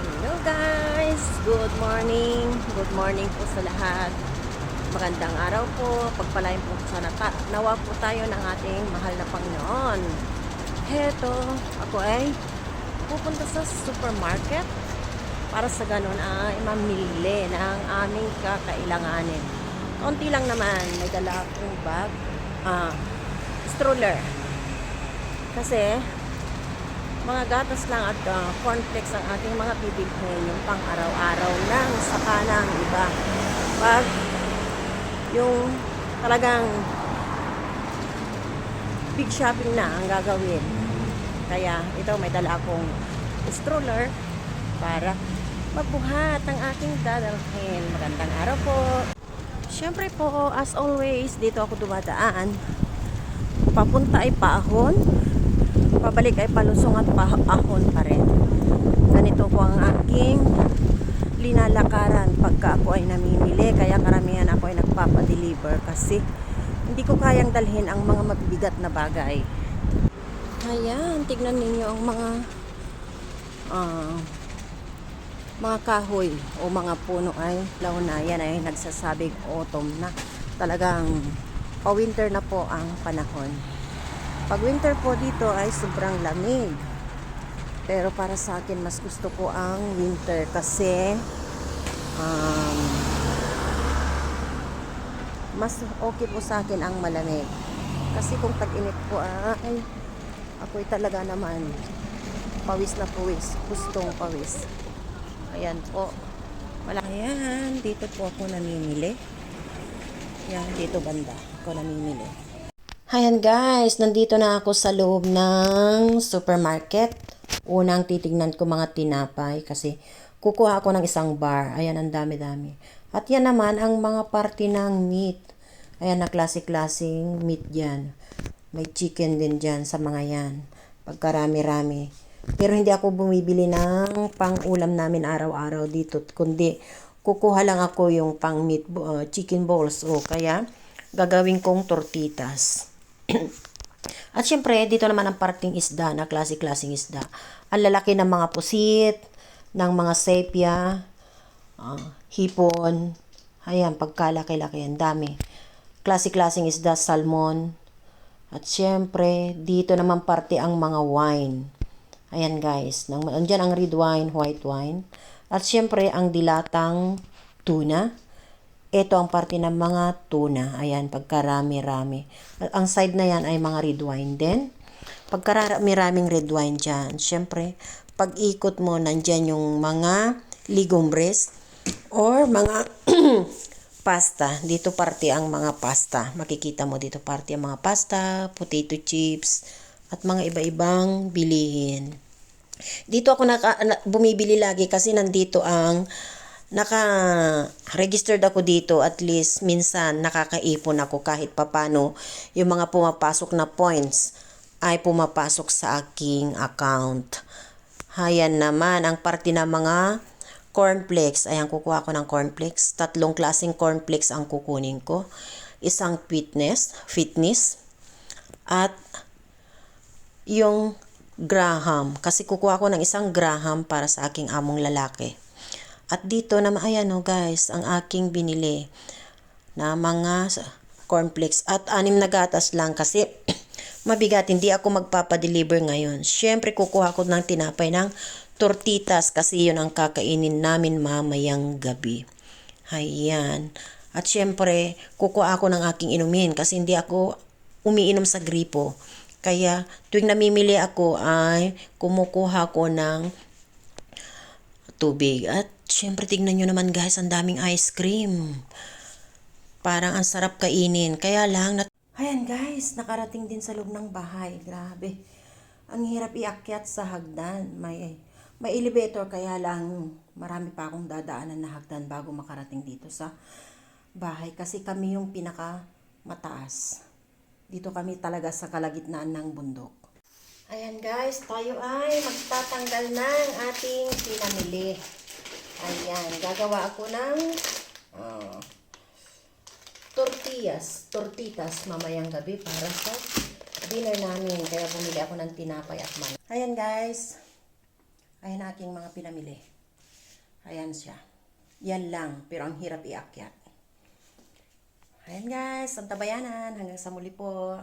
Hello guys! Good morning! Good morning po sa lahat. Magandang araw po. Pagpalain po sana ta nawa po tayo ng ating mahal na Panginoon. Heto, ako ay pupunta sa supermarket para sa ganun ay mamili ng aming kakailanganin. Konti lang naman, may dala akong bag, ah, stroller. Kasi, mga gatas lang at uh, cornflakes ang ating mga bibilhin yung pang araw-araw lang saka ng iba. Pag yung talagang big shopping na ang gagawin. Kaya ito may dala akong stroller para magbuhat ang aking dadalhin. Magandang araw po. Syempre po as always dito ako dumadaan. Papunta ay paahon pabalik ay palusong at paahon pa rin. Ganito po ang aking linalakaran pagka ako ay namimili. Kaya karamihan ako ay nagpapadeliver kasi hindi ko kayang dalhin ang mga mabibigat na bagay. Ayan, tignan ninyo ang mga ah, mga kahoy o mga puno ay launayan ay nagsasabing autumn na. Talagang pa-winter na po ang panahon. Pag winter po dito ay sobrang lamig. Pero para sa akin, mas gusto ko ang winter kasi um, mas okay po sa akin ang malamig. Kasi kung tag-init po ay ako'y talaga naman pawis na pawis. Gustong pawis. Ayan po. Wala. Ayan, dito po ako namimili. Yan, dito banda. Ako namimili. Ayan guys, nandito na ako sa loob ng supermarket. Unang titignan ko mga tinapay kasi kukuha ako ng isang bar. Ayan, ang dami-dami. At yan naman ang mga parte ng meat. Ayan, na klase-klaseng meat dyan. May chicken din dyan sa mga yan. Pagkarami-rami. Pero hindi ako bumibili ng pang-ulam namin araw-araw dito. Kundi, kukuha lang ako yung pang meat, uh, chicken balls. O kaya, gagawin kong tortitas. At syempre, dito naman ang parting isda na klase-klaseng isda. Ang lalaki ng mga pusit, ng mga sepia, ah, hipon, ayan, pagkalaki-laki, ang dami. Klase-klaseng isda, salmon. At syempre, dito naman parte ang mga wine. Ayan guys, nang, andyan ang red wine, white wine. At syempre, ang dilatang tuna. Ito ang parte ng mga tuna. Ayan, pagkarami-rami. Ang side na yan ay mga red wine din. Pagkarami-raming red wine dyan. Siyempre, pag ikot mo, nandyan yung mga legumbres or mga pasta. Dito parte ang mga pasta. Makikita mo dito parte ang mga pasta, potato chips, at mga iba-ibang bilihin. Dito ako naka, na, bumibili lagi kasi nandito ang naka-registered ako dito at least minsan nakakaipon ako kahit papano yung mga pumapasok na points ay pumapasok sa aking account. Hayan naman ang parte ng mga cornflakes. Ayan, kukuha ko ng cornflakes. Tatlong klaseng cornflakes ang kukunin ko. Isang fitness, fitness, at yung graham. Kasi kukuha ko ng isang graham para sa aking among lalaki. At dito naman, ayan o guys, ang aking binili na mga cornflakes. At anim na gatas lang kasi mabigat, hindi ako magpapadeliver ngayon. Siyempre, kukuha ko ng tinapay ng tortitas kasi yun ang kakainin namin mamayang gabi. Ayan. At syempre, kukuha ako ng aking inumin kasi hindi ako umiinom sa gripo. Kaya tuwing namimili ako ay kumukuha ko ng tubig. At syempre tignan nyo naman guys, ang daming ice cream. Parang ang sarap kainin. Kaya lang, nat- Ayan guys, nakarating din sa loob ng bahay. Grabe. Ang hirap iakyat sa hagdan. May, may elevator kaya lang marami pa akong dadaanan na hagdan bago makarating dito sa bahay. Kasi kami yung pinaka mataas. Dito kami talaga sa kalagitnaan ng bundok. Ayan guys, tayo ay magtatanggal ng ating pinamili. Ayan, gagawa ako ng ah, tortillas, tortitas mamayang gabi para sa dinner namin. Kaya bumili ako ng tinapay at man. Ayan guys, ayan aking mga pinamili. Ayan siya. Yan lang, pero ang hirap iakyat. Ayan guys, Santa Bayanan. Hanggang sa muli po.